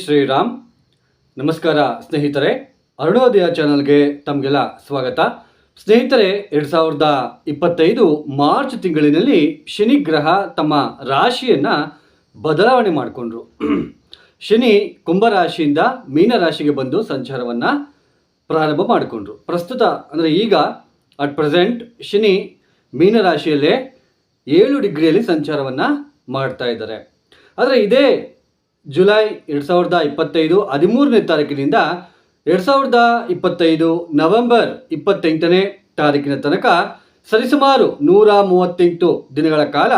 ಶ್ರೀರಾಮ್, ನಮಸ್ಕಾರ ಸ್ನೇಹಿತರೆ. ಅರುಣೋದಯ ಚಾನಲ್ಗೆ ತಮಗೆಲ್ಲ ಸ್ವಾಗತ. ಸ್ನೇಹಿತರೆ, ಎರಡು ಸಾವಿರದ ಇಪ್ಪತ್ತೈದು ಮಾರ್ಚ್ ತಿಂಗಳಿನಲ್ಲಿ ಶನಿ ಗ್ರಹ ತಮ್ಮ ರಾಶಿಯನ್ನು ಬದಲಾವಣೆ ಮಾಡಿಕೊಂಡ್ರು. ಶನಿ ಕುಂಭರಾಶಿಯಿಂದ ಮೀನರಾಶಿಗೆ ಬಂದು ಸಂಚಾರವನ್ನು ಪ್ರಾರಂಭ ಮಾಡಿಕೊಂಡ್ರು. ಪ್ರಸ್ತುತ ಅಂದರೆ ಈಗ, ಅಟ್ ಪ್ರೆಸೆಂಟ್ ಶನಿ ಮೀನರಾಶಿಯಲ್ಲೇ ಏಳು ಡಿಗ್ರಿಯಲ್ಲಿ ಸಂಚಾರವನ್ನು ಮಾಡ್ತಾ ಇದ್ದಾರೆ. ಆದರೆ ಇದೇ ಜುಲೈ ಎರಡು ಸಾವಿರದ ಇಪ್ಪತ್ತೈದು ಹದಿಮೂರನೇ ತಾರೀಕಿನಿಂದ ಎರಡು ಸಾವಿರದ ಇಪ್ಪತ್ತೈದು ನವೆಂಬರ್ ಇಪ್ಪತ್ತೆಂಟನೇ ತಾರೀಕಿನ ತನಕ ಸರಿಸುಮಾರು ನೂರ ಮೂವತ್ತೆಂಟು ದಿನಗಳ ಕಾಲ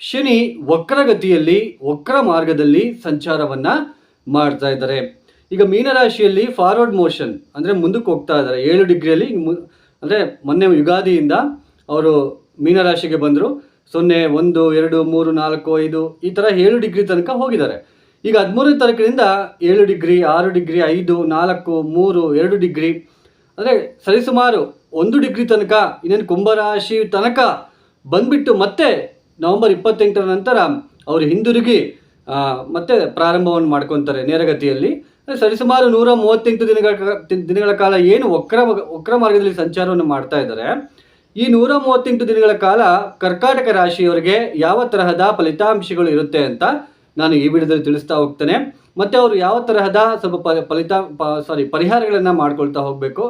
ಶನಿ ವಕ್ರಗತಿಯಲ್ಲಿ ವಕ್ರ ಮಾರ್ಗದಲ್ಲಿ ಸಂಚಾರವನ್ನು ಮಾಡ್ತಾ ಇದ್ದಾರೆ. ಈಗ ಮೀನರಾಶಿಯಲ್ಲಿ ಫಾರ್ವರ್ಡ್ ಮೋಷನ್ ಅಂದರೆ ಮುಂದಕ್ಕೆ ಹೋಗ್ತಾ ಇದ್ದಾರೆ. ಏಳು ಡಿಗ್ರಿಯಲ್ಲಿ ಮು, ಅಂದರೆ ಮೊನ್ನೆ ಯುಗಾದಿಯಿಂದ ಅವರು ಮೀನರಾಶಿಗೆ ಬಂದರು. ಸೊನ್ನೆ, ಒಂದು, ಎರಡು, ಮೂರು, ನಾಲ್ಕು, ಐದು ಈ ಥರ ಏಳು ಡಿಗ್ರಿ ತನಕ ಹೋಗಿದ್ದಾರೆ. ಈಗ ಹದಿಮೂರನೇ ತಾರೀಕಿನಿಂದ ಏಳು ಡಿಗ್ರಿ, ಆರು ಡಿಗ್ರಿ, ಐದು, ನಾಲ್ಕು, ಮೂರು, ಎರಡು ಡಿಗ್ರಿ. ಅಂದರೆ ಸರಿಸುಮಾರು ಒಂದು ಡಿಗ್ರಿ ತನಕ, ಇನ್ನೇನು ಕುಂಭರಾಶಿ ತನಕ ಬಂದ್ಬಿಟ್ಟು ಮತ್ತೆ ನವಂಬರ್ ಇಪ್ಪತ್ತೆಂಟರ ನಂತರ ಅವರು ಹಿಂದಿರುಗಿ ಮತ್ತೆ ಪ್ರಾರಂಭವನ್ನು ಮಾಡ್ಕೊತಾರೆ ನೇರಗತಿಯಲ್ಲಿ. ಸರಿಸುಮಾರು ನೂರ ಮೂವತ್ತೆಂಟು ದಿನಗಳ ದಿನಗಳ ಕಾಲ ಏನು ವಕ್ರ ವಕ್ರ ಮಾರ್ಗದಲ್ಲಿ ಸಂಚಾರವನ್ನು ಮಾಡ್ತಾ ಇದ್ದಾರೆ. ಈ ನೂರ ಮೂವತ್ತೆಂಟು ದಿನಗಳ ಕಾಲ ಕರ್ಕಾಟಕ ರಾಶಿಯವರಿಗೆ ಯಾವ ತರಹದ ಫಲಿತಾಂಶಗಳು ಇರುತ್ತೆ ಅಂತ ನಾನು ಈ ವಿಡಿಯೋದಲ್ಲಿ ತಿಳಿಸ್ತಾ ಹೋಗ್ತೇನೆ. ಮತ್ತು ಅವರು ಯಾವ ತರಹದ ಸ್ವಲ್ಪ ಫಲಿತಾ ಸಾರಿ ಪರಿಹಾರಗಳನ್ನು ಮಾಡ್ಕೊಳ್ತಾ ಹೋಗಬೇಕು.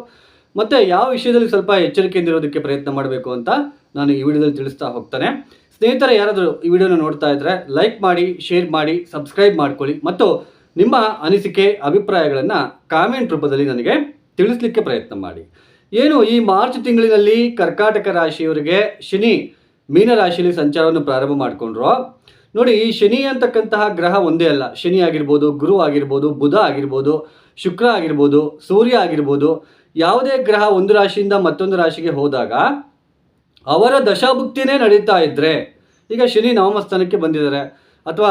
ಮತ್ತು ಯಾವ ವಿಷಯದಲ್ಲಿ ಸ್ವಲ್ಪ ಎಚ್ಚರಿಕೆಯಿಂದ ಇರೋದಕ್ಕೆ ಪ್ರಯತ್ನ ಮಾಡಬೇಕು ಅಂತ ನಾನು ಈ ವಿಡಿಯೋದಲ್ಲಿ ತಿಳಿಸ್ತಾ ಹೋಗ್ತಾನೆ. ಸ್ನೇಹಿತರೆ, ಯಾರಾದರೂ ಈ ವಿಡಿಯೋನ ನೋಡ್ತಾ ಇದ್ದರೆ ಲೈಕ್ ಮಾಡಿ ಶೇರ್ ಮಾಡಿ ಸಬ್ಸ್ಕ್ರೈಬ್ ಮಾಡ್ಕೊಳ್ಳಿ. ಮತ್ತು ನಿಮ್ಮ ಅನಿಸಿಕೆ, ಅಭಿಪ್ರಾಯಗಳನ್ನು ಕಾಮೆಂಟ್ ರೂಪದಲ್ಲಿ ನನಗೆ ತಿಳಿಸ್ಲಿಕ್ಕೆ ಪ್ರಯತ್ನ ಮಾಡಿ. ಏನು ಈ ಮಾರ್ಚ್ ತಿಂಗಳಿನಲ್ಲಿ ಕರ್ಕಾಟಕ ರಾಶಿಯವರಿಗೆ ಶನಿ ಮೀನರಾಶಿಯಲ್ಲಿ ಸಂಚಾರವನ್ನು ಪ್ರಾರಂಭ ಮಾಡಿಕೊಂಡ್ರು. ನೋಡಿ ಶನಿ ಅಂತಕ್ಕಂತಹ ಗ್ರಹ ಒಂದೇ ಅಲ್ಲ. ಶನಿ ಆಗಿರ್ಬೋದು, ಗುರು ಆಗಿರ್ಬೋದು, ಬುಧ ಆಗಿರ್ಬೋದು, ಶುಕ್ರ ಆಗಿರ್ಬೋದು, ಸೂರ್ಯ ಆಗಿರ್ಬೋದು, ಯಾವುದೇ ಗ್ರಹ ಒಂದು ರಾಶಿಯಿಂದ ಮತ್ತೊಂದು ರಾಶಿಗೆ ಹೋದಾಗ ಅವರ ದಶಾಭುಕ್ತಿನೇ ನಡೀತಾ ಇದ್ದರೆ ಈಗ ಶನಿ ನವಮ ಸ್ಥಾನಕ್ಕೆ ಬಂದಿದ್ದಾರೆ. ಅಥವಾ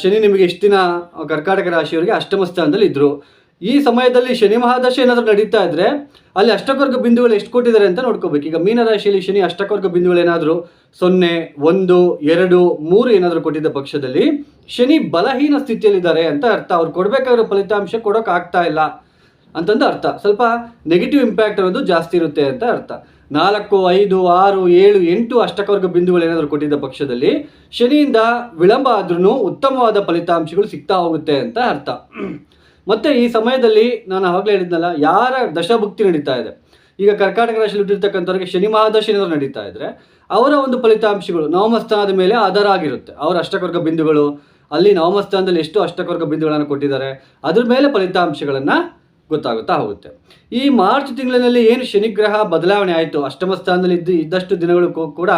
ಶನಿ ನಿಮಗೆ ಇಷ್ಟು ದಿನ ಕರ್ಕಾಟಕ ರಾಶಿಯವರಿಗೆ ಅಷ್ಟಮ ಸ್ಥಾನದಲ್ಲಿ ಇದ್ದರು ಈ ಸಮಯದಲ್ಲಿ ಶನಿ ಮಹಾದಶೆ ಏನಾದರೂ ನಡೀತಾ ಇದ್ದರೆ ಅಲ್ಲಿ ಅಷ್ಟಕವರ್ಗ ಬಿಂದುಗಳು ಎಷ್ಟು ಕೊಟ್ಟಿದ್ದಾರೆ ಅಂತ ನೋಡ್ಕೋಬೇಕು. ಈಗ ಮೀನರಾಶಿಯಲ್ಲಿ ಶನಿ ಅಷ್ಟಕವರ್ಗ ಬಿಂದುಗಳು ಏನಾದರೂ ಸೊನ್ನೆ, ಒಂದು, ಎರಡು, ಮೂರು ಏನಾದರೂ ಕೊಟ್ಟಿದ್ದ ಪಕ್ಷದಲ್ಲಿ ಶನಿ ಬಲಹೀನ ಸ್ಥಿತಿಯಲ್ಲಿದ್ದಾರೆ ಅಂತ ಅರ್ಥ. ಅವ್ರು ಕೊಡಬೇಕಾಗಿರೋ ಫಲಿತಾಂಶ ಕೊಡೋಕೆ ಆಗ್ತಾ ಇಲ್ಲ ಅಂತಂದು ಅರ್ಥ. ಸ್ವಲ್ಪ ನೆಗೆಟಿವ್ ಇಂಪ್ಯಾಕ್ಟ್ ಅನ್ನೋದು ಜಾಸ್ತಿ ಇರುತ್ತೆ ಅಂತ ಅರ್ಥ. ನಾಲ್ಕು, ಐದು, ಆರು, ಏಳು, ಎಂಟು ಅಷ್ಟಕವರ್ಗ ಬಿಂದುಗಳು ಏನಾದರೂ ಕೊಟ್ಟಿದ್ದ ಪಕ್ಷದಲ್ಲಿ ಶನಿಯಿಂದ ವಿಳಂಬ ಆದ್ರೂ ಉತ್ತಮವಾದ ಫಲಿತಾಂಶಗಳು ಸಿಗ್ತಾ ಹೋಗುತ್ತೆ ಅಂತ ಅರ್ಥ. ಮತ್ತೆ ಈ ಸಮಯದಲ್ಲಿ ನಾನು ಆವಾಗಲೇ ಹೇಳಿದ್ನಲ್ಲ, ಯಾರ ದಶಭುಕ್ತಿ ನಡೀತಾ ಇದೆ? ಈಗ ಕರ್ನಾಟಕ ರಾಶಿಯಲ್ಲಿ ಹುಟ್ಟಿರ್ತಕ್ಕಂಥವ್ರಿಗೆ ಶನಿ ಮಹಾದಶಿ ಏನಾದರೂ ನಡೀತಾ ಇದ್ರೆ, ಅವರ ಒಂದು ಫಲಿತಾಂಶಗಳು ನವಮಸ್ಥಾನದ ಮೇಲೆ ಆಧಾರ ಆಗಿರುತ್ತೆ. ಅವರ ಅಷ್ಟಕರ್ಗ ಬಿಂದುಗಳು, ಅಲ್ಲಿ ನವಮಸ್ಥಾನದಲ್ಲಿ ಎಷ್ಟು ಅಷ್ಟಕವರ್ಗ ಬಿಂದುಗಳನ್ನು ಕೊಟ್ಟಿದ್ದಾರೆ, ಅದ್ರ ಮೇಲೆ ಫಲಿತಾಂಶಗಳನ್ನು ಗೊತ್ತಾಗುತ್ತಾ ಹೋಗುತ್ತೆ. ಈ ಮಾರ್ಚ್ ತಿಂಗಳಿನಲ್ಲಿ ಏನು ಶನಿಗ್ರಹ ಬದಲಾವಣೆ ಆಯಿತು, ಅಷ್ಟಮ ಸ್ಥಾನದಲ್ಲಿ ಇದ್ದು ಇದ್ದಷ್ಟು ದಿನಗಳು ಕೂಡ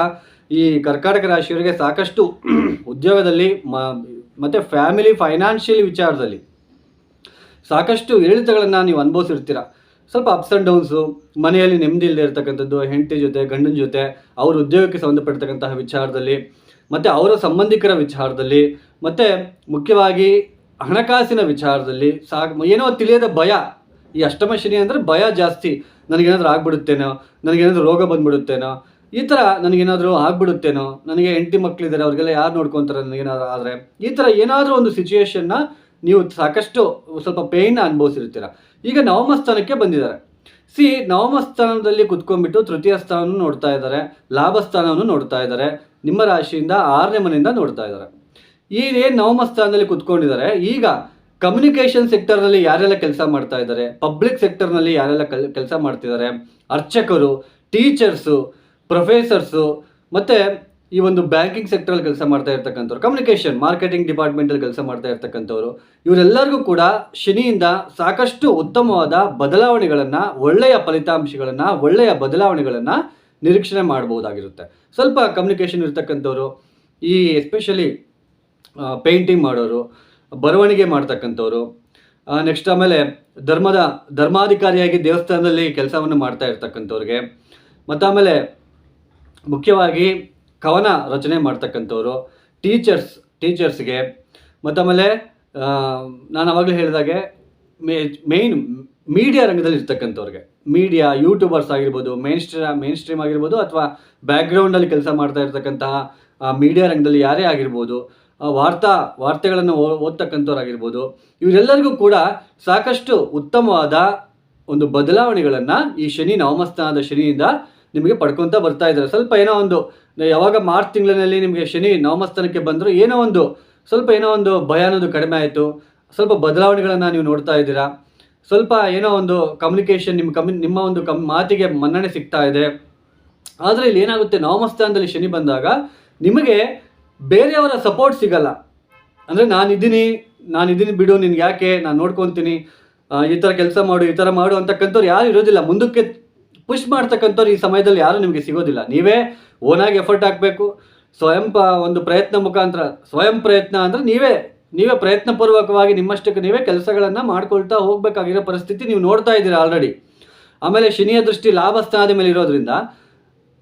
ಈ ಕರ್ಕಾಟಕ ರಾಶಿಯವರಿಗೆ ಸಾಕಷ್ಟು ಉದ್ಯೋಗದಲ್ಲಿ ಮತ್ತು ಫ್ಯಾಮಿಲಿ ಫೈನಾನ್ಷಿಯಲ್ ವಿಚಾರದಲ್ಲಿ ಸಾಕಷ್ಟು ಏರಿಳಿತಗಳನ್ನು ನೀವು ಅನುಭವಿಸಿರ್ತೀರ. ಸ್ವಲ್ಪ ಅಪ್ಸ್ ಆ್ಯಂಡ್ ಡೌನ್ಸು ಮನೆಯಲ್ಲಿ ನೆಮ್ಮದಿ ಇಲ್ಲದೆ ಇರತಕ್ಕಂಥದ್ದು, ಹೆಂಡತಿ ಜೊತೆ, ಗಂಡನ ಜೊತೆ, ಅವ್ರ ಉದ್ಯೋಗಕ್ಕೆ ಸಂಬಂಧಪಡ್ತಕ್ಕಂತಹ ವಿಚಾರದಲ್ಲಿ, ಮತ್ತು ಅವರ ಸಂಬಂಧಿಕರ ವಿಚಾರದಲ್ಲಿ, ಮತ್ತು ಮುಖ್ಯವಾಗಿ ಹಣಕಾಸಿನ ವಿಚಾರದಲ್ಲಿ, ಸಾಕು, ಏನೋ ತಿಳಿಯದ ಭಯ. ಈ ಅಷ್ಟಮ ಶನಿ ಅಂದರೆ ಭಯ ಜಾಸ್ತಿ. ನನಗೇನಾದರೂ ಆಗ್ಬಿಡುತ್ತೇನೋ, ನನಗೇನಾದರೂ ರೋಗ ಬಂದ್ಬಿಡುತ್ತೇನೋ, ಈ ಥರ ನನಗೇನಾದರೂ ಆಗ್ಬಿಡುತ್ತೇನೋ, ನನಗೆ ಹೆಂಡತಿ ಮಕ್ಕಳಿದ್ದಾರೆ ಅವ್ರಿಗೆಲ್ಲ ಯಾರು ನೋಡ್ಕೊತಾರೆ ನನಗೇನಾದ್ರು ಆದರೆ, ಈ ಥರ ಏನಾದರೂ ಒಂದು ಸಿಚುಯೇಷನ್ನ ನೀವು ಸಾಕಷ್ಟು ಸ್ವಲ್ಪ ಪೇಯ್ನ ಅನುಭವಿಸಿರ್ತೀರ ಈಗ ನವಮ ಸ್ಥಾನಕ್ಕೆ ಬಂದಿದ್ದಾರೆ. ಸಿ, ನವಮ ಸ್ಥಾನದಲ್ಲಿ ಕುತ್ಕೊಂಡ್ಬಿಟ್ಟು ತೃತೀಯ ಸ್ಥಾನವನ್ನು ನೋಡ್ತಾ ಇದ್ದಾರೆ, ಲಾಭ ಸ್ಥಾನವನ್ನು ನೋಡ್ತಾ ಇದ್ದಾರೆ, ನಿಮ್ಮ ರಾಶಿಯಿಂದ ಆರನೇ ಮನೆಯಿಂದ ನೋಡ್ತಾ ಇದ್ದಾರೆ. ಈ ಏನು ನವಮ ಸ್ಥಾನದಲ್ಲಿ ಕುತ್ಕೊಂಡಿದ್ದಾರೆ. ಈಗ ಕಮ್ಯುನಿಕೇಷನ್ ಸೆಕ್ಟರ್ನಲ್ಲಿ ಯಾರೆಲ್ಲ ಕೆಲಸ ಮಾಡ್ತಾ ಇದ್ದಾರೆ? ಪಬ್ಲಿಕ್ ಸೆಕ್ಟರ್ನಲ್ಲಿ ಯಾರೆಲ್ಲ ಕಲ್, ಕೆಲಸ ಮಾಡ್ತಿದ್ದಾರೆ? ಅರ್ಚಕರು ಟೀಚರ್ಸು ಪ್ರೊಫೆಸರ್ಸು ಮತ್ತು ಈ ಒಂದು ಬ್ಯಾಂಕಿಂಗ್ ಸೆಕ್ಟರಲ್ಲಿ ಕೆಲಸ ಮಾಡ್ತಾ ಇರ್ತಕ್ಕಂಥವ್ರು ಕಮ್ಯುನಿಕೇಷನ್ ಮಾರ್ಕೆಟಿಂಗ್ ಡಿಪಾರ್ಟ್ಮೆಂಟಲ್ಲಿ ಕೆಲಸ ಮಾಡ್ತಾ ಇರ್ತಕ್ಕಂಥವ್ರು, ಇವರೆಲ್ಲರಿಗೂ ಕೂಡ ಶನಿಯಿಂದ ಸಾಕಷ್ಟು ಉತ್ತಮವಾದ ಬದಲಾವಣೆಗಳನ್ನು, ಒಳ್ಳೆಯ ಫಲಿತಾಂಶಗಳನ್ನು, ಒಳ್ಳೆಯ ಬದಲಾವಣೆಗಳನ್ನು ನಿರೀಕ್ಷಣೆ ಮಾಡ್ಬೋದಾಗಿರುತ್ತೆ ಸ್ವಲ್ಪ ಕಮ್ಯುನಿಕೇಷನ್ ಇರ್ತಕ್ಕಂಥವ್ರು, ಈ ಎಸ್ಪೆಷಲಿ ಪೇಂಟಿಂಗ್ ಮಾಡೋರು, ಬರವಣಿಗೆ ಮಾಡ್ತಕ್ಕಂಥವ್ರು ನೆಕ್ಸ್ಟ್ ಆಮೇಲೆ ಧರ್ಮದ, ಧರ್ಮಾಧಿಕಾರಿಯಾಗಿ ದೇವಸ್ಥಾನದಲ್ಲಿ ಕೆಲಸವನ್ನು ಮಾಡ್ತಾ ಇರ್ತಕ್ಕಂಥವ್ರಿಗೆ ಮತ್ತು ಆಮೇಲೆ ಮುಖ್ಯವಾಗಿ ಕವನ ರಚನೆ ಮಾಡ್ತಕ್ಕಂಥವ್ರು ಟೀಚರ್ಸ್ ಟೀಚರ್ಸ್ಗೆ ಮತ್ತು ಆಮೇಲೆ ನಾನು ಆವಾಗಲೇ ಹೇಳಿದಾಗೆ, ಮೇ ಮೇಯ್ನ್ ಮೀಡಿಯಾ ರಂಗದಲ್ಲಿ ಇರ್ತಕ್ಕಂಥವ್ರಿಗೆ. ಮೀಡಿಯಾ ಯೂಟ್ಯೂಬರ್ಸ್ ಆಗಿರ್ಬೋದು ಮೇನ್ ಸ್ಟ್ರೀ ಮೇನ್ ಸ್ಟ್ರೀಮ್ ಆಗಿರ್ಬೋದು, ಅಥವಾ ಬ್ಯಾಕ್ಗ್ರೌಂಡಲ್ಲಿ ಕೆಲಸ ಮಾಡ್ತಾ ಇರ್ತಕ್ಕಂತಹ ಮೀಡಿಯಾ ರಂಗದಲ್ಲಿ ಯಾರೇ ಆಗಿರ್ಬೋದು ವಾರ್ತಾ, ವಾರ್ತೆಗಳನ್ನು ಓದ್ತಕ್ಕಂಥವ್ರಾಗಿರ್ಬೋದು, ಇವರೆಲ್ಲರಿಗೂ ಕೂಡ ಸಾಕಷ್ಟು ಉತ್ತಮವಾದ ಒಂದು ಬದಲಾವಣೆಗಳನ್ನು ಈ ಶನಿ ನವಮಸ್ಥಾನದ ಶನಿಯಿಂದ ನಿಮಗೆ ಪಡ್ಕೊತಾ ಬರ್ತಾ ಇದ್ದಾರೆ. ಸ್ವಲ್ಪ ಏನೋ ಒಂದು, ಯಾವಾಗ ಮಾರ್ಚ್ ತಿಂಗಳಿನಲ್ಲಿ ನಿಮಗೆ ಶನಿ ನವಮಸ್ಥಾನಕ್ಕೆ ಬಂದರೂ ಏನೋ ಒಂದು, ಸ್ವಲ್ಪ ಏನೋ ಒಂದು ಭಯ ಅನ್ನೋದು ಕಡಿಮೆ ಆಯಿತು. ಸ್ವಲ್ಪ ಬದಲಾವಣೆಗಳನ್ನು ನೀವು ನೋಡ್ತಾ ಇದ್ದೀರಾ. ಸ್ವಲ್ಪ ಏನೋ ಒಂದು ಕಮ್ಯುನಿಕೇಷನ್ ನಿಮ್ಮ ಕಮ್ ನಿಮ್ಮ ಒಂದು ಕಮ್, ಮಾತಿಗೆ ಮನ್ನಣೆ ಸಿಗ್ತಾ ಇದೆ. ಆದರೆ ಇಲ್ಲಿ ಏನಾಗುತ್ತೆ, ನವಮಸ್ಥಾನದಲ್ಲಿ ಶನಿ ಬಂದಾಗ ನಿಮಗೆ ಬೇರೆಯವರ ಸಪೋರ್ಟ್ ಸಿಗಲ್ಲ. ಅಂದರೆ ನಾನಿದ್ದೀನಿ ನಾನಿದ್ದೀನಿ ಬಿಡು, ನಿನ್ಗೆ ಯಾಕೆ, ನಾನು ನೋಡ್ಕೊತೀನಿ ಈ ಥರ ಕೆಲಸ ಮಾಡು, ಈ ಥರ ಮಾಡು ಅಂತಕ್ಕಂಥವ್ರು ಯಾರು ಇರೋದಿಲ್ಲ. ಮುಂದಕ್ಕೆ ಪುಷ್ ಮಾಡ್ತಕ್ಕಂಥವ್ರು ಈ ಸಮಯದಲ್ಲಿ ಯಾರು ನಿಮಗೆ ಸಿಗೋದಿಲ್ಲ. ನೀವೇ ಓನಾಗಿ ಎಫರ್ಟ್ ಹಾಕಬೇಕು. ಸ್ವಯಂ ಒಂದು ಪ್ರಯತ್ನ ಮುಖಾಂತರ, ಸ್ವಯಂ ಪ್ರಯತ್ನ ಅಂದರೆ ನೀವೇ ನೀವೇ ಪ್ರಯತ್ನಪೂರ್ವಕವಾಗಿ ನಿಮ್ಮಷ್ಟಕ್ಕೆ ನೀವೇ ಕೆಲಸಗಳನ್ನು ಮಾಡ್ಕೊಳ್ತಾ ಹೋಗ್ಬೇಕಾಗಿರೋ ಪರಿಸ್ಥಿತಿ ನೀವು ನೋಡ್ತಾ ಇದ್ದೀರಾ ಆಲ್ರೆಡಿ ಆಮೇಲೆ ಶನಿಯ ದೃಷ್ಟಿ ಲಾಭಸ್ಥಾನದ ಮೇಲೆ ಇರೋದ್ರಿಂದ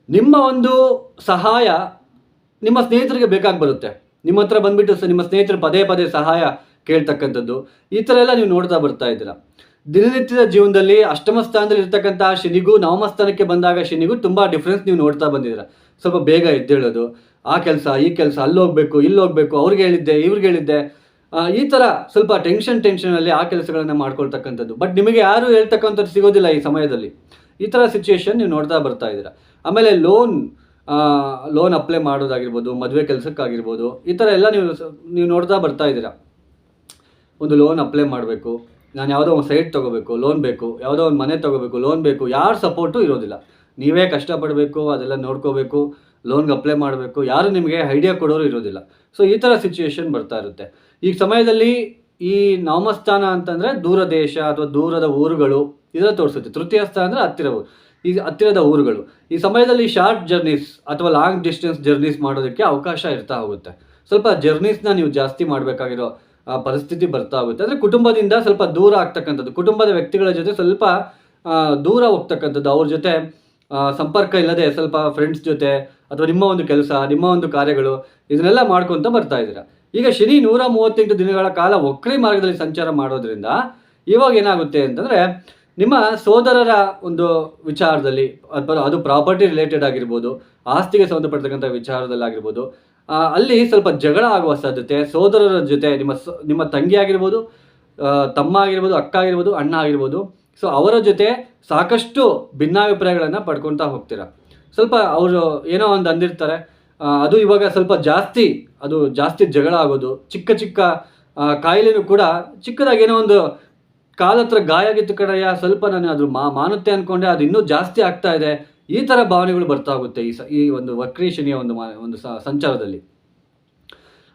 ನಿಮ್ಮ ಒಂದು ಸಹಾಯ ನಿಮ್ಮ ಸ್ನೇಹಿತರಿಗೆ ಬೇಕಾಗಿ ಬರುತ್ತೆ. ನಿಮ್ಮ ಹತ್ರ ಬಂದ್ಬಿಟ್ಟು ನಿಮ್ಮ ಸ್ನೇಹಿತರು ಪದೇ ಪದೇ ಸಹಾಯ ಕೇಳ್ತಕ್ಕಂಥದ್ದು, ಈ ಥರ ಎಲ್ಲ ನೀವು ನೋಡ್ತಾ ಬರ್ತಾ ಇದ್ದೀರಾ. ದಿನನಿತ್ಯದ ಜೀವನದಲ್ಲಿ ಅಷ್ಟಮ ಸ್ಥಾನದಲ್ಲಿ ಇರ್ತಕ್ಕಂತಹ ಶನಿಗೂ ನವಮ ಸ್ಥಾನಕ್ಕೆ ಬಂದಾಗ ಶನಿಗೂ ತುಂಬ ಡಿಫ್ರೆನ್ಸ್ ನೀವು ನೋಡ್ತಾ ಬಂದಿದ್ರ ಸ್ವಲ್ಪ ಬೇಗ ಎದ್ದೇಳೋದು, ಆ ಕೆಲಸ, ಈ ಕೆಲಸ, ಅಲ್ಲಿ ಹೋಗ್ಬೇಕು, ಇಲ್ಲಿ ಹೋಗ್ಬೇಕು, ಅವ್ರಿಗೆ ಹೇಳಿದ್ದೆ, ಇವ್ರಿಗೆ ಹೇಳಿದ್ದೆ. ಈ ಥರ ಸ್ವಲ್ಪ ಟೆನ್ಷನ್ ಟೆನ್ಷನಲ್ಲಿ ಆ ಕೆಲಸಗಳನ್ನು ಮಾಡ್ಕೊಳ್ತಕ್ಕಂಥದ್ದು. ಬಟ್ ನಿಮಗೆ ಯಾರು ಹೇಳ್ತಕ್ಕಂಥದ್ದು ಸಿಗೋದಿಲ್ಲ ಈ ಸಮಯದಲ್ಲಿ. ಈ ಥರ ಸಿಚುಯೇಷನ್ ನೀವು ನೋಡ್ತಾ ಬರ್ತಾ ಇದ್ದೀರಾ. ಆಮೇಲೆ ಲೋನ್ ಲೋನ್ ಅಪ್ಲೈ ಮಾಡೋದಾಗಿರ್ಬೋದು, ಮದುವೆ ಕೆಲಸಕ್ಕಾಗಿರ್ಬೋದು, ಈ ಥರ ಎಲ್ಲ ನೀವು ನೀವು ನೋಡ್ತಾ ಬರ್ತಾ ಇದ್ದೀರಾ. ಒಂದು ಲೋನ್ ಅಪ್ಲೈ ಮಾಡಬೇಕು. ನಾನು ಯಾವುದೋ ಒಂದು ಸೈಟ್ ತೊಗೋಬೇಕು ಲೋನ್ ಬೇಕು, ಯಾವುದೋ ಒಂದು ಮನೆ ತೊಗೋಬೇಕು ಲೋನ್ ಬೇಕು, ಯಾರು ಸಪೋರ್ಟು ಇರೋದಿಲ್ಲ. ನೀವೇ ಕಷ್ಟಪಡಬೇಕು, ಅದೆಲ್ಲ ನೋಡ್ಕೋಬೇಕು ಲೋನ್ಗೆ ಅಪ್ಲೈ ಮಾಡಬೇಕು, ಯಾರು ನಿಮಗೆ ಐಡಿಯಾ ಕೊಡೋರು ಇರೋದಿಲ್ಲ. ಸೊ ಈ ಥರ ಸಿಚುಯೇಷನ್ ಬರ್ತಾ ಇರುತ್ತೆ. ಈ ಸಮಯದಲ್ಲಿ ಈ ನಾಮಸ್ಥಾನ ಅಂತಂದರೆ ದೂರ ದೇಶ ಅಥವಾ ದೂರದ ಊರುಗಳು ಇದರ ತೋರಿಸುತ್ತೆ. ತೃತೀಯ ಸ್ಥಾನ ಅಂದರೆ ಹತ್ತಿರ ಈ ಹತ್ತಿರದ ಊರುಗಳು. ಈ ಸಮಯದಲ್ಲಿ ಶಾರ್ಟ್ ಜರ್ನೀಸ್ ಅಥವಾ ಲಾಂಗ್ ಡಿಸ್ಟೆನ್ಸ್ ಜರ್ನೀಸ್ ಮಾಡೋದಕ್ಕೆ ಅವಕಾಶ ಇರ್ತಾ ಹೋಗುತ್ತೆ. ಸ್ವಲ್ಪ ಜರ್ನೀಸ್ನ ನೀವು ಜಾಸ್ತಿ ಮಾಡಬೇಕಾಗಿರೋ ಪರಿಸ್ಥಿತಿ ಬರ್ತಾ ಹೋಗುತ್ತೆ. ಅಂದರೆ ಕುಟುಂಬದಿಂದ ಸ್ವಲ್ಪ ದೂರ ಆಗ್ತಕ್ಕಂಥದ್ದು. ಕುಟುಂಬದ ವ್ಯಕ್ತಿಗಳ ಜೊತೆ ಸ್ವಲ್ಪ ದೂರ ಹೋಗ್ತಕ್ಕಂಥದ್ದು. ಅವ್ರ ಜೊತೆ ಸಂಪರ್ಕ ಇಲ್ಲದೆ ಸ್ವಲ್ಪ ಫ್ರೆಂಡ್ಸ್ ಜೊತೆ ಅಥವಾ ನಿಮ್ಮ ಒಂದು ಕೆಲಸ, ನಿಮ್ಮ ಒಂದು ಕಾರ್ಯಗಳು ಇದನ್ನೆಲ್ಲ ಮಾಡ್ಕೊತ ಬರ್ತಾ ಇದ್ದೀರಾ. ಈಗ ಶನಿ ನೂರ ಮೂವತ್ತೆಂಟು ದಿನಗಳ ಕಾಲ ಒಕ್ಕರೆ ಮಾರ್ಗದಲ್ಲಿ ಸಂಚಾರ ಮಾಡೋದ್ರಿಂದ ಇವಾಗ ಏನಾಗುತ್ತೆ ಅಂತಂದರೆ ನಿಮ್ಮ ಸೋದರರ ಒಂದು ವಿಚಾರದಲ್ಲಿ ಅಥವಾ ಅದು ಪ್ರಾಪರ್ಟಿ ರಿಲೇಟೆಡ್ ಆಗಿರ್ಬೋದು, ಆಸ್ತಿಗೆ ಸಂಬಂಧಪಡ್ತಕ್ಕಂಥ ವಿಚಾರದಲ್ಲಾಗಿರ್ಬೋದು ಅಲ್ಲಿ ಸ್ವಲ್ಪ ಜಗಳ ಆಗುವ ಸಾಧ್ಯತೆ, ಸೋದರರ ಜೊತೆ ನಿಮ್ಮ ನಿಮ್ಮ ತಂಗಿ ಆಗಿರ್ಬೋದು ತಮ್ಮ ಆಗಿರ್ಬೋದು, ಅಕ್ಕ ಆಗಿರ್ಬೋದು, ಅಣ್ಣ ಆಗಿರ್ಬೋದು, ಸೊ ಅವರ ಜೊತೆ ಸಾಕಷ್ಟು ಭಿನ್ನಾಭಿಪ್ರಾಯಗಳನ್ನು ಪಡ್ಕೊತಾ ಹೋಗ್ತೀರ? ಸ್ವಲ್ಪ ಅವರು ಏನೋ ಒಂದು ಅಂದಿರ್ತಾರೆ ಅದು ಇವಾಗ ಸ್ವಲ್ಪ ಜಾಸ್ತಿ, ಅದು ಜಾಸ್ತಿ ಜಗಳ ಆಗೋದು, ಚಿಕ್ಕ ಚಿಕ್ಕ ಕಾಯಿಲೆನೂ ಕೂಡ ಚಿಕ್ಕದಾಗಿ ಏನೋ ಒಂದು ಕಾಲತ್ರ ಗಾಯ ಆಗಿತ್ತು ಕಡೆಯ ಸ್ವಲ್ಪ ನಾನು ಅದು ಮಾ, ಮಾನುತ್ತೆ ಅಂದ್ಕೊಂಡೆ ಅದು ಇನ್ನೂ ಜಾಸ್ತಿ ಆಗ್ತಾ ಇದೆ ಈ ಥರ ಭಾವನೆಗಳು ಬರ್ತಾ ಹೋಗುತ್ತೆ ಈ ಸ, ಈ ಒಂದು ವಕ್ರೀಶನಿಯ ಒಂದು ಮಾ, ಒಂದು ಸಂಚಾರದಲ್ಲಿ.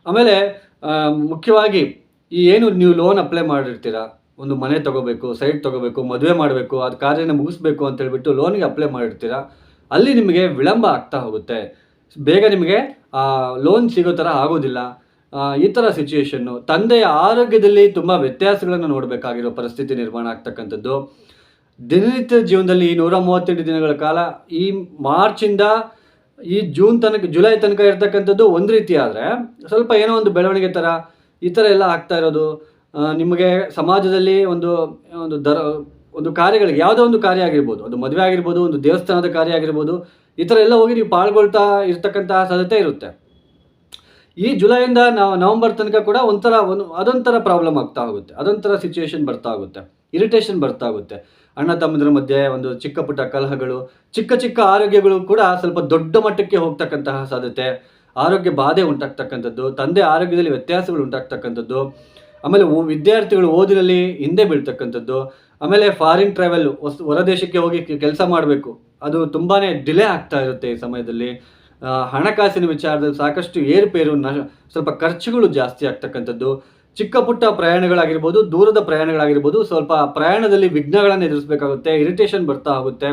ಆಮೇಲೆ ಮುಖ್ಯವಾಗಿ ಈ ಏನು ನೀವು ಲೋನ್ ಅಪ್ಲೈ ಮಾಡಿರ್ತೀರಾ? ಒಂದು ಮನೆ ತಗೋಬೇಕು ಸೈಟ್ ತಗೋಬೇಕು, ಮದುವೆ ಮಾಡಬೇಕು, ಅದು ಕಾರ್ಯನ ಮುಗಿಸ್ಬೇಕು ಅಂತ ಹೇಳ್ಬಿಟ್ಟು ಲೋನಿಗೆ ಅಪ್ಲೈ ಮಾಡಿರ್ತೀರಾ? ಅಲ್ಲಿ ನಿಮಗೆ ವಿಳಂಬ ಆಗ್ತಾ ಹೋಗುತ್ತೆ. ಬೇಗ ನಿಮಗೆ ಲೋನ್ ಸಿಗೋ ಥರ ಆಗೋದಿಲ್ಲ. ಈ ಥರ ಸಿಚುಯೇಷನ್ನು ತಂದೆಯ ಆರೋಗ್ಯದಲ್ಲಿ ತುಂಬ ವ್ಯತ್ಯಾಸಗಳನ್ನು ನೋಡಬೇಕಾಗಿರೋ ಪರಿಸ್ಥಿತಿ ನಿರ್ಮಾಣ ಆಗ್ತಕ್ಕಂಥದ್ದು. ದಿನನಿತ್ಯದ ಜೀವನದಲ್ಲಿ ಈ ನೂರ ಮೂವತ್ತೆಂಟು ದಿನಗಳ ಕಾಲ ಈ ಮಾರ್ಚಿಂದ ಈ ಜೂನ್ ತನಕ, ಜುಲೈ ತನಕ ಇರ್ತಕ್ಕಂಥದ್ದು ಒಂದು ರೀತಿ ಆದರೆ ಸ್ವಲ್ಪ ಏನೋ ಒಂದು ಬೆಳವಣಿಗೆ ಥರ ಈ ಥರ ಎಲ್ಲ ಆಗ್ತಾ ಇರೋದು. ನಿಮಗೆ ಸಮಾಜದಲ್ಲಿ ಒಂದು ಒಂದು ದರ, ಒಂದು ಕಾರ್ಯಗಳಿಗೆ ಯಾವುದೋ ಒಂದು ಕಾರ್ಯ ಆಗಿರ್ಬೋದು ಅದು ಮದುವೆ ಆಗಿರ್ಬೋದು, ಒಂದು ದೇವಸ್ಥಾನದ ಕಾರ್ಯ ಆಗಿರ್ಬೋದು, ಈ ಥರ ಎಲ್ಲ ಹೋಗಿ ನೀವು ಪಾಲ್ಗೊಳ್ತಾ ಇರ್ತಕ್ಕಂತಹ ಸಾಧ್ಯತೆ ಇರುತ್ತೆ. ಈ ಜುಲೈಯಿಂದ ನಾವು, ನವಂಬರ್ ತನಕ ಕೂಡ ಒಂಥರ ಒಂದು, ಅದೊಂಥರ ಪ್ರಾಬ್ಲಮ್ ಆಗ್ತಾ ಹೋಗುತ್ತೆ. ಅದೊಂಥರ ಸಿಚುವೇಶನ್ ಬರ್ತಾ ಹೋಗುತ್ತೆ. ಇರಿಟೇಷನ್ ಬರ್ತಾ ಹೋಗುತ್ತೆ. ಅಣ್ಣ ತಮ್ಮದ್ರ ಮಧ್ಯೆ ಒಂದು ಚಿಕ್ಕ ಪುಟ್ಟ ಕಲಹಗಳು, ಚಿಕ್ಕ ಚಿಕ್ಕ ಆರೋಗ್ಯಗಳು ಕೂಡ ಸ್ವಲ್ಪ ದೊಡ್ಡ ಮಟ್ಟಕ್ಕೆ ಹೋಗ್ತಕ್ಕಂತಹ ಸಾಧ್ಯತೆ. ಆರೋಗ್ಯ ಬಾಧೆ ಉಂಟಾಗ್ತಕ್ಕಂಥದ್ದು, ತಂದೆ ಆರೋಗ್ಯದಲ್ಲಿ ವ್ಯತ್ಯಾಸಗಳು ಉಂಟಾಗ್ತಕ್ಕಂಥದ್ದು, ಆಮೇಲೆ ವಿದ್ಯಾರ್ಥಿಗಳು ಓದಿನಲ್ಲಿ ಹಿಂದೆ ಬೀಳ್ತಕ್ಕಂಥದ್ದು, ಆಮೇಲೆ ಫಾರಿನ್ ಟ್ರಾವೆಲ್ ಹೊರದೇಶಕ್ಕೆ ಹೋಗಿ ಕೆಲಸ ಮಾಡಬೇಕು, ಅದು ತುಂಬಾ ಡಿಲೇ ಆಗ್ತಾ ಇರುತ್ತೆ ಈ ಸಮಯದಲ್ಲಿ. ಹಣಕಾಸಿನ ವಿಚಾರದಲ್ಲಿ ಸಾಕಷ್ಟು ಏರುಪೇರು ಸ್ವಲ್ಪ ಖರ್ಚುಗಳು ಜಾಸ್ತಿ ಆಗ್ತಕ್ಕಂಥದ್ದು. ಚಿಕ್ಕ ಪುಟ್ಟ ಪ್ರಯಾಣಗಳಾಗಿರ್ಬೋದು, ದೂರದ ಪ್ರಯಾಣಗಳಾಗಿರ್ಬೋದು, ಸ್ವಲ್ಪ ಪ್ರಯಾಣದಲ್ಲಿ ವಿಘ್ನಗಳನ್ನು ಎದುರಿಸಬೇಕಾಗುತ್ತೆ ಇರಿಟೇಷನ್ ಬರ್ತಾ ಆಗುತ್ತೆ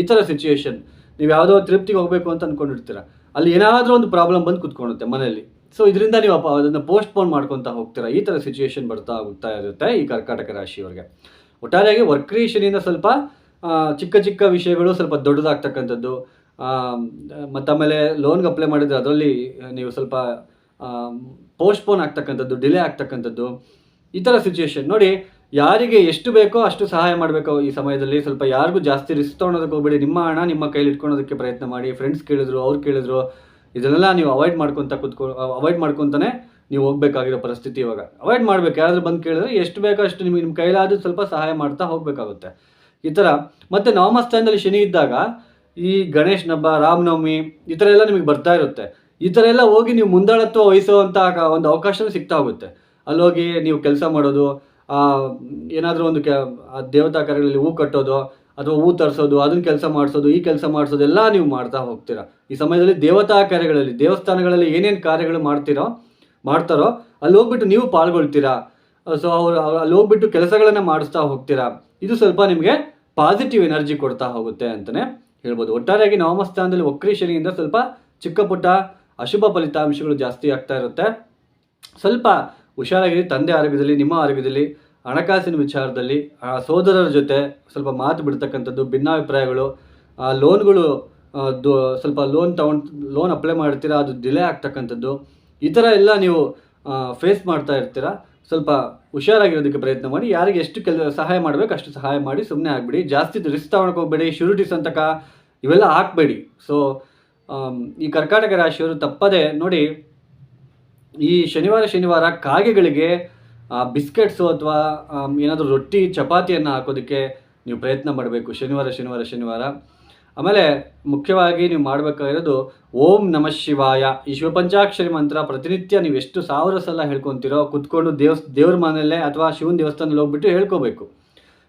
ಈ ಥರ ಸಿಚುಯೇಷನ್ ನೀವು ಯಾವುದೋ ತೃಪ್ತಿಗೆ ಹೋಗಬೇಕು ಅಂತ ಅಂದ್ಕೊಂಡಿರ್ತೀರ ಅಲ್ಲಿ ಏನಾದರೂ ಒಂದು ಪ್ರಾಬ್ಲಮ್ ಬಂದು ಕುತ್ಕೊಳುತ್ತೆ ಮನೆಯಲ್ಲಿ. ಸೊ ಇದರಿಂದ ನೀವು ಅದನ್ನು ಪೋಸ್ಟ್ಪೋನ್ ಮಾಡ್ಕೊತಾ ಹೋಗ್ತೀರಾ. ಈ ಥರ ಸಿಚುಯೇಷನ್ ಬರ್ತಾ ಹೋಗ್ತಾ ಇರುತ್ತೆ ಈ ಕರ್ಕಾಟಕ ರಾಶಿಯವರಿಗೆ. ಒಟ್ಟಾರೆಯಾಗಿ ವರ್ಕ್ರೀಷನಿಂದ ಸ್ವಲ್ಪ ಚಿಕ್ಕ ಚಿಕ್ಕ ವಿಷಯಗಳು ಸ್ವಲ್ಪ ದೊಡ್ಡದಾಗ್ತಕ್ಕಂಥದ್ದು. ಮತ್ತು ಆಮೇಲೆ ಲೋನ್ಗೆ ಅಪ್ಲೈ ಮಾಡಿದರೆ ಅದರಲ್ಲಿ ನೀವು ಸ್ವಲ್ಪ ಪೋಸ್ಟ್ಪೋನ್ ಆಗ್ತಕ್ಕಂಥದ್ದು ಡಿಲೇ ಆಗ್ತಕ್ಕಂಥದ್ದು, ಈ ಥರ ಸಿಚುಯೇಷನ್ ನೋಡಿ, ಯಾರಿಗೆ ಎಷ್ಟು ಬೇಕೋ ಅಷ್ಟು ಸಹಾಯ ಮಾಡಬೇಕು ಈ ಸಮಯದಲ್ಲಿ. ಸ್ವಲ್ಪ ಯಾರಿಗೂ ಜಾಸ್ತಿ ರಿಸ್ಕ್ ತೊಗೊಳೋದಕ್ಕೆ ಹೋಗ್ಬೇಡಿ. ನಿಮ್ಮ ಹಣ ನಿಮ್ಮ ಕೈಲಿ ಇಟ್ಕೊಳೋದಕ್ಕೆ ಪ್ರಯತ್ನ ಮಾಡಿ. ಫ್ರೆಂಡ್ಸ್ ಕೇಳಿದ್ರು, ಅವ್ರು ಕೇಳಿದ್ರು, ಇದನ್ನೆಲ್ಲ ನೀವು ಅವಾಯ್ಡ್ ಮಾಡ್ಕೊತ ಕುತ್ಕೊ ಅವಾಯ್ಡ್ ಮಾಡ್ಕೊತಾನೆ ನೀವು ಹೋಗ್ಬೇಕಾಗಿರೋ ಪರಿಸ್ಥಿತಿ ಇವಾಗ. ಅವಾಯ್ಡ್ ಮಾಡಬೇಕು. ಯಾರಾದರೂ ಬಂದು ಕೇಳಿದ್ರೆ ಎಷ್ಟು ಬೇಕೋ ಅಷ್ಟು ನಿಮಗೆ ನಿಮ್ಮ ಕೈಲಾದರೂ ಸ್ವಲ್ಪ ಸಹಾಯ ಮಾಡ್ತಾ ಹೋಗಬೇಕಾಗುತ್ತೆ. ಈ ಥರ ಮತ್ತು ನವಮ ಸ್ಥಾನದಲ್ಲಿ ಶನಿ ಇದ್ದಾಗ, ಈ ಗಣೇಶನ ಹಬ್ಬ, ರಾಮನವಮಿ, ಈ ಥರ ಎಲ್ಲ ನಿಮಗೆ ಬರ್ತಾ ಇರುತ್ತೆ. ಈ ಥರ ಎಲ್ಲ ಹೋಗಿ ನೀವು ಮುಂದಾಳತ್ವ ವಹಿಸುವಂಥ ಒಂದು ಅವಕಾಶವೂ ಸಿಗ್ತಾ ಹೋಗುತ್ತೆ. ಅಲ್ಲಿ ಹೋಗಿ ನೀವು ಕೆಲಸ ಮಾಡೋದು ಏನಾದರೂ ಒಂದು ಕೆ ದೇವತಾ ಕಾರ್ಯಗಳಲ್ಲಿ ಹೂ ಕಟ್ಟೋದು, ಅಥವಾ ಹೂ ತರಿಸೋದು, ಅದನ್ನ ಕೆಲಸ ಮಾಡಿಸೋದು, ಈ ಕೆಲಸ ಮಾಡಿಸೋದು ಎಲ್ಲ ನೀವು ಮಾಡ್ತಾ ಹೋಗ್ತೀರಾ. ಈ ಸಮಯದಲ್ಲಿ ದೇವತಾ ಕಾರ್ಯಗಳಲ್ಲಿ, ದೇವಸ್ಥಾನಗಳಲ್ಲಿ ಏನೇನು ಕಾರ್ಯಗಳು ಮಾಡ್ತೀರೋ, ಮಾಡ್ತಾರೋ, ಅಲ್ಲಿ ಹೋಗ್ಬಿಟ್ಟು ನೀವು ಪಾಲ್ಗೊಳ್ತೀರಾ. ಸೊ ಅವ್ರು ಅಲ್ಲಿ ಹೋಗ್ಬಿಟ್ಟು ಕೆಲಸಗಳನ್ನು ಮಾಡಿಸ್ತಾ ಹೋಗ್ತೀರಾ. ಇದು ಸ್ವಲ್ಪ ನಿಮಗೆ ಪಾಸಿಟಿವ್ ಎನರ್ಜಿ ಕೊಡ್ತಾ ಹೋಗುತ್ತೆ ಅಂತಲೇ ಹೇಳ್ಬೋದು. ಒಟ್ಟಾರೆಯಾಗಿ ನವಮಸ್ಥಾನದಲ್ಲಿ ವಕ್ರೀಶನಿಯಿಂದ ವಕ್ರಿ ಶನಿಯಿಂದ ಸ್ವಲ್ಪ ಚಿಕ್ಕ ಪುಟ್ಟ ಅಶುಭ ಫಲಿತಾಂಶಗಳು ಜಾಸ್ತಿ ಆಗ್ತಾ ಇರುತ್ತೆ. ಸ್ವಲ್ಪ ಹುಷಾರಾಗಿರಿ, ತಂದೆ ಆರೋಗ್ಯದಲ್ಲಿ, ನಿಮ್ಮ ಆರೋಗ್ಯದಲ್ಲಿ, ಹಣಕಾಸಿನ ವಿಚಾರದಲ್ಲಿ ಸೋದರರ ಜೊತೆ ಸ್ವಲ್ಪ ಮಾತು ಬಿಡ್ತಕ್ಕಂಥದ್ದು, ಭಿನ್ನಾಭಿಪ್ರಾಯಗಳು ಲೋನ್ಗಳು ಸ್ವಲ್ಪ ಲೋನ್ ತಗೊಂಡು, ಲೋನ್ ಅಪ್ಲೈ ಮಾಡ್ತೀರಾ, ಅದು ಡಿಲೇ ಆಗ್ತಕ್ಕಂಥದ್ದು, ಈ ಥರ ಎಲ್ಲ ನೀವು ಫೇಸ್ ಮಾಡ್ತಾ ಇರ್ತೀರ. ಸ್ವಲ್ಪ ಹುಷಾರಾಗಿರೋದಕ್ಕೆ ಪ್ರಯತ್ನ ಮಾಡಿ, ಯಾರಿಗೆ ಎಷ್ಟು ಕೆಲ, ಸಹಾಯ ಮಾಡಬೇಕು, ಅಷ್ಟು ಸಹಾಯ ಮಾಡಿ ಸುಮ್ಮನೆ ಆಗಬೇಡಿ. ಜಾಸ್ತಿ ರಿಸ್ಕ್ ತಗೊಳಕ್ಕೆ ಹೋಗಬೇಡಿ ಅಂತಕ ಸಂತಕ ಇವೆಲ್ಲ ಹಾಕಬೇಡಿ. ಸೊ ಈ ಕರ್ಕಾಟಕ ರಾಶಿಯವರು ತಪ್ಪದೆ ನೋಡಿ, ಈ ಶನಿವಾರ ಶನಿವಾರ ಕಾಗೆಗಳಿಗೆ ಬಿಸ್ಕೆಟ್ಸು ಅಥವಾ ಏನಾದರೂ ರೊಟ್ಟಿ, ಚಪಾತಿಯನ್ನು ಹಾಕೋದಕ್ಕೆ ನೀವು ಪ್ರಯತ್ನ ಮಾಡಬೇಕು ಶನಿವಾರ ಶನಿವಾರ ಶನಿವಾರ. ಆಮೇಲೆ ಮುಖ್ಯವಾಗಿ ನೀವು ಮಾಡಬೇಕಾಗಿರೋದು ಓಂ ನಮಃ ಶಿವಾಯ. ಈ ಶಿವಪಂಚಾಕ್ಷರಿ ಮಂತ್ರ ಪ್ರತಿನಿತ್ಯ ನೀವು ಎಷ್ಟು ಸಾವಿರ ಸಲ ಹೇಳ್ಕೊತೀರೋ, ಕುತ್ಕೊಂಡು ದೇವಸ್, ದೇವ್ರ ಮನೆಯಲ್ಲೇ ಅಥವಾ ಶಿವನ ದೇವಸ್ಥಾನದಲ್ಲಿ ಹೋಗ್ಬಿಟ್ಟು ಹೇಳ್ಕೋಬೇಕು.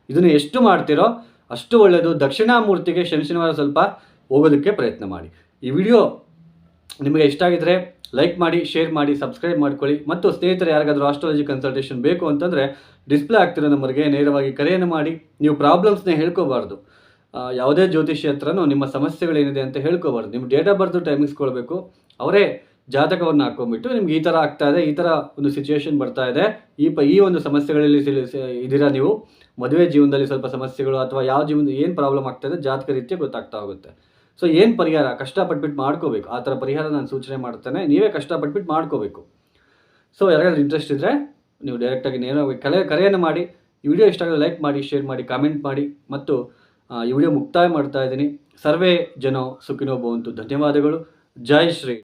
ಇದನ್ನು ಎಷ್ಟು ಮಾಡ್ತೀರೋ ಅಷ್ಟು ಒಳ್ಳೆಯದು ದಕ್ಷಿಣಾಮೂರ್ತಿಗೆ ಶನಿ, ಶನಿವಾರ ಸ್ವಲ್ಪ ಹೋಗೋದಕ್ಕೆ ಪ್ರಯತ್ನ ಮಾಡಿ. ಈ ವಿಡಿಯೋ ನಿಮಗೆ ಇಷ್ಟ ಆಗಿದ್ರೆ ಲೈಕ್ ಮಾಡಿ, ಶೇರ್ ಮಾಡಿ, ಸಬ್ಸ್ಕ್ರೈಬ್ ಮಾಡ್ಕೊಳ್ಳಿ. ಮತ್ತು ಸ್ನೇಹಿತರು, ಯಾರಿಗಾದರೂ ಆಸ್ಟ್ರಾಲಜಿ ಕನ್ಸಲ್ಟೇಷನ್ ಬೇಕು ಅಂತಂದರೆ ಡಿಸ್ಪ್ಲೇ ಆಗ್ತಿರೋ ನಂಬರ್ಗೆ ನೇರವಾಗಿ ಕರೆಯನ್ನು ಮಾಡಿ. ನೀವು ಪ್ರಾಬ್ಲಮ್ಸ್ನ ಹೇಳ್ಕೋಬಾರ್ದು. ಯಾವುದೇ ಜ್ಯೋತಿಷ್ಯ ಹತ್ರನೂ ನಿಮ್ಮ ಸಮಸ್ಯೆಗಳೇನಿದೆ ಅಂತ ಹೇಳ್ಕೋಬಾರ್ದು. ನಿಮ್ಮ ಡೇಟ್ ಆಫ್ ಬರ್ತು ಟೈಮಿಂಗ್ಸ್ಕೊಳ್ಬೇಕು ಅವರೇ ಜಾತಕವನ್ನು ಹಾಕೊಂಡ್ಬಿಟ್ಟು ನಿಮ್ಗೆ ಈ ಥರ ಆಗ್ತಾ ಇದೆ, ಈ ಥರ ಒಂದು ಸಿಚುವೇಶನ್ ಬರ್ತಾ ಇದೆ. ಈ ಪ, ಈ ಒಂದು ಸಮಸ್ಯೆಗಳಲ್ಲಿ ಇದ್ದೀರಾ ನೀವು? ಮದುವೆ ಜೀವನದಲ್ಲಿ ಸ್ವಲ್ಪ ಸಮಸ್ಯೆಗಳು ಅಥವಾ ಯಾವ ಜೀವನ ಏನು ಪ್ರಾಬ್ಲಮ್ ಆಗ್ತಾ ಇದೆ ಜಾತಕ ರೀತಿಯ ಗೊತ್ತಾಗ್ತಾ ಹೋಗುತ್ತೆ. ಸೊ ಏನು ಪರಿಹಾರ? ಕಷ್ಟಪಟ್ಬಿಟ್ಟು ಮಾಡ್ಕೋಬೇಕು. ಆ ಥರ ಪರಿಹಾರ ನಾನು ಸೂಚನೆ ಮಾಡ್ತೇನೆ ನೀವೇ ಕಷ್ಟಪಟ್ಬಿಟ್ಟು ಮಾಡ್ಕೋಬೇಕು. ಸೊ ಯಾರಿಗಾದ್ರೂ ಇಂಟ್ರೆಸ್ಟ್ ಇದ್ದರೆ ನೀವು ಡೈರೆಕ್ಟಾಗಿ ನೇರ ಕಲೆ, ಕರೆಯನ್ನು ಮಾಡಿ, ಈ ವಿಡಿಯೋ ಇಷ್ಟ ಆಗಿದ್ರೆ ಲೈಕ್ ಮಾಡಿ ಶೇರ್ ಮಾಡಿ ಕಾಮೆಂಟ್ ಮಾಡಿ ಮತ್ತು ಈ ವಿಡಿಯೋ ಮುಕ್ತಾಯ ಮಾಡ್ತಾ ಇದ್ದೀನಿ. ಸರ್ವೇ ಜನೋ ಸುಖಿನೋ ಭವಂತು. ಧನ್ಯವಾದಗಳು. ಜೈ ಶ್ರೀ